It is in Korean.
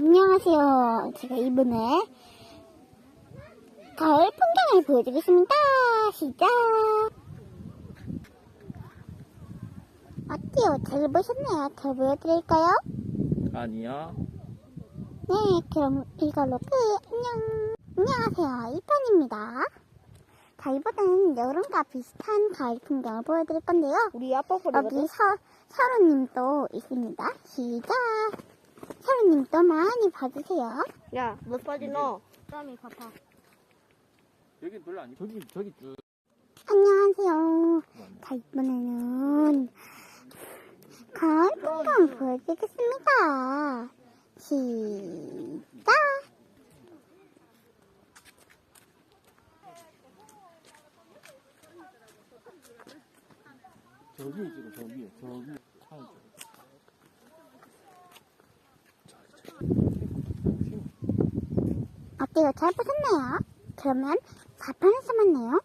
안녕하세요. 제가 이번에 가을 풍경을 보여드리겠습니다. 시작! 어때요? 잘 보셨나요? 더 보여드릴까요? 아니야. 네, 그럼 이걸로 끝. 안녕. 안녕하세요. 이편입니다. 자, 이번엔 여름과 비슷한 가을 풍경을 보여드릴 건데요. 우리 아빠 여기 소리거든. 서, 서로님도 있습니다. 시작! 서로님도 많이 봐주세요. 야, 몇 바지 넣어? 땀이 갚아. 여기 별로 아니. 저기 저기 쭉. 안녕하세요. 자, 이번에는 가을 풍경 보여드리겠습니다. 시작! 저기 지금 저 위에 저위에 하늘 쪽. 어때요? 잘 보셨나요? 그러면 4편에서 만나요.